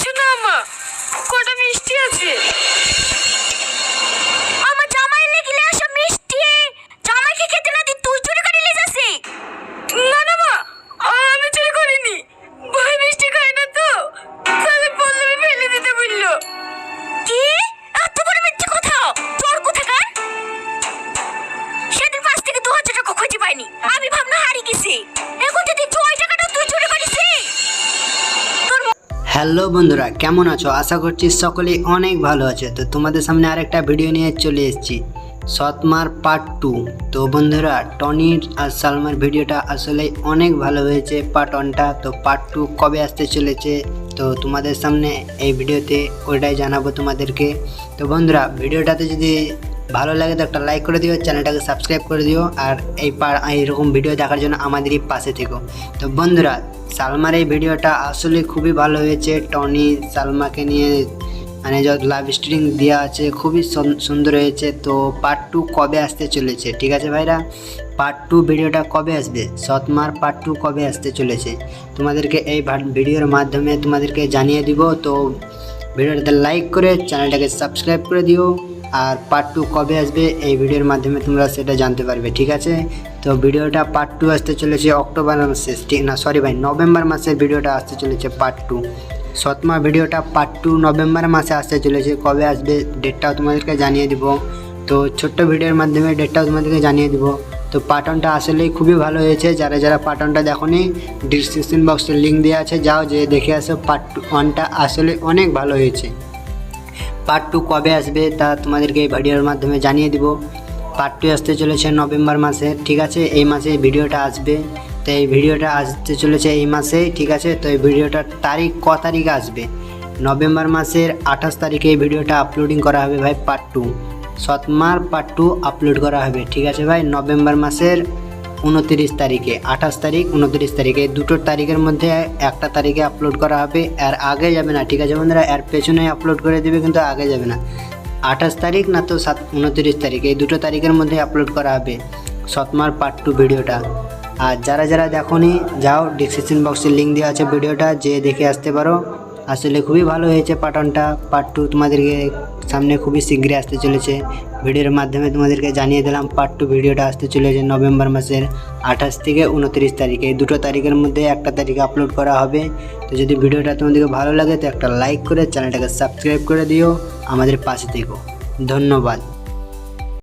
কিছু না মা? কটা মিষ্টি আছে? হ্যালো বন্ধুরা, কেমন আছো? আশা করছি সকলেই অনেক ভালো আছে। তো তোমাদের সামনে আরেকটা ভিডিও নিয়ে চলে এসেছি, সৎমার পার্ট টু তো বন্ধুরা, টনির আর সালমার ভিডিওটা আসলে অনেক ভালো হয়েছে পার্ট ওয়ানটা তো পার্ট টু কবে আসতে চলেছে? তো তোমাদের সামনে এই ভিডিওতে ওইটাই জানাব তোমাদেরকে। তো বন্ধুরা ভিডিওটাতে যদি ভালো লাগে তো একটা লাইক করে দিও চ্যানেলটাকে সাবস্ক্রাইব করে দিও, আর এই পার, এইরকম ভিডিও দেখার জন্য আমাদেরই পাশে থেকো। তো বন্ধুরা, সালমার এই ভিডিওটা আসলে খুবই ভালো হয়েছে। টনি সালমাকে নিয়ে মানে যত লাভ স্ট্রিং দেওয়া আছে, খুবই সুন্দর হয়েছে। তো পার্ট টু কবে আসতে চলেছে, ঠিক আছে ভাইরা? পার্ট টু ভিডিওটা কবে আসবে? সৎমার পার্ট টু কবে আসতে চলেছে? তোমাদেরকে এই ভিডিওর মাধ্যমে তোমাদেরকে জানিয়ে দিব। তো ভিডিওটাতে লাইক করে চ্যানেলটাকে সাবস্ক্রাইব করে দিও। আর পার্ট টু কবে আসবে এই ভিডিওর মাধ্যমে তোমরা সেটা জানতে পারবে, ঠিক আছে? তো ভিডিওটা পার্ট টু আসতে চলেছে অক্টোবর মাসে না সরি ভাই, নভেম্বর মাসের ভিডিওটা আসতে চলেছে পার্ট টু সৎমা, ভিডিওটা পার্ট টু নভেম্বর মাসে আসতে চলেছে, কবে আসবে ডেটটাও তোমাদেরকে জানিয়ে দিব। তো ছোট্ট ভিডিওর মাধ্যমে ডেটটাও তোমাদেরকে জানিয়ে দিব। তো পাটনটা আসলেই খুবই ভালো হয়েছে, যারা যারা পাটনটা দেখোনি ডিসক্রিপশন বক্সে লিঙ্ক দেওয়া আছে, যাও যে দেখে আসো পার্ট ওয়ানটা আসলে অনেক ভালো হয়েছে। পার্ট টু কবে আসবে তা তোমাদেরকে এই ভিডিওর মাধ্যমে জানিয়ে দিব। পার্ট টু আসতে চলেছে নভেম্বর মাসে, ঠিক আছে? এই মাসে ভিডিওটা আসবে। তো এই ভিডিওটা আসতে চলেছে এই মাসে ঠিক আছে? তো এই ভিডিওটার তারিখ ক তারিখে আসবে? নভেম্বর মাসের আঠাশ তারিখে এই ভিডিওটা আপলোডিং করা হবে ভাই পার্ট টু সৎমার পার্ট টু আপলোড করা হবে, ঠিক আছে ভাই? নভেম্বর মাসের উনতিরিশ তারিখে, আঠাশ তারিখ, উনতিরিশ তারিখে। দুটো তারিখের মধ্যে একটা তারিখে আপলোড করা হবে। আর আগে যাবে না, ঠিক আছে বন্ধুরা? এর পেছনে আপলোড করে দেবে, কিন্তু আগে যাবে না। আঠাশ তারিখ না তো সাত, উনতিরিশ তারিখ, এই দুটো তারিখের মধ্যে আপলোড করা হবে সৎমার পার্ট টু ভিডিওটা। আর যারা যারা দেখোনি, যাও ডিসক্রিপশন বক্সে লিঙ্ক দেওয়া আছে ভিডিওটা যে দেখে আসতে পারো। আসলে খুবই ভালো হয়েছে পাটনটা পার্ট টু তোমাদেরকে সামনে খুবই শীঘ্রই আসতে চলেছে। ভিডিওর মাধ্যমে তোমাদেরকে জানিয়ে দিলাম পার্ট টু ভিডিওটা আসতে চলেছে নভেম্বর মাসের আঠাশ থেকে উনত্রিশ তারিখে। এই দুটো তারিখের মধ্যে একটা তারিখে আপলোড করা হবে। তো যদি ভিডিওটা তোমাদেরকে ভালো লাগে, তো একটা লাইক করে চ্যানেলটাকে সাবস্ক্রাইব করে দিও। আমাদের পাশে থেকো। ধন্যবাদ।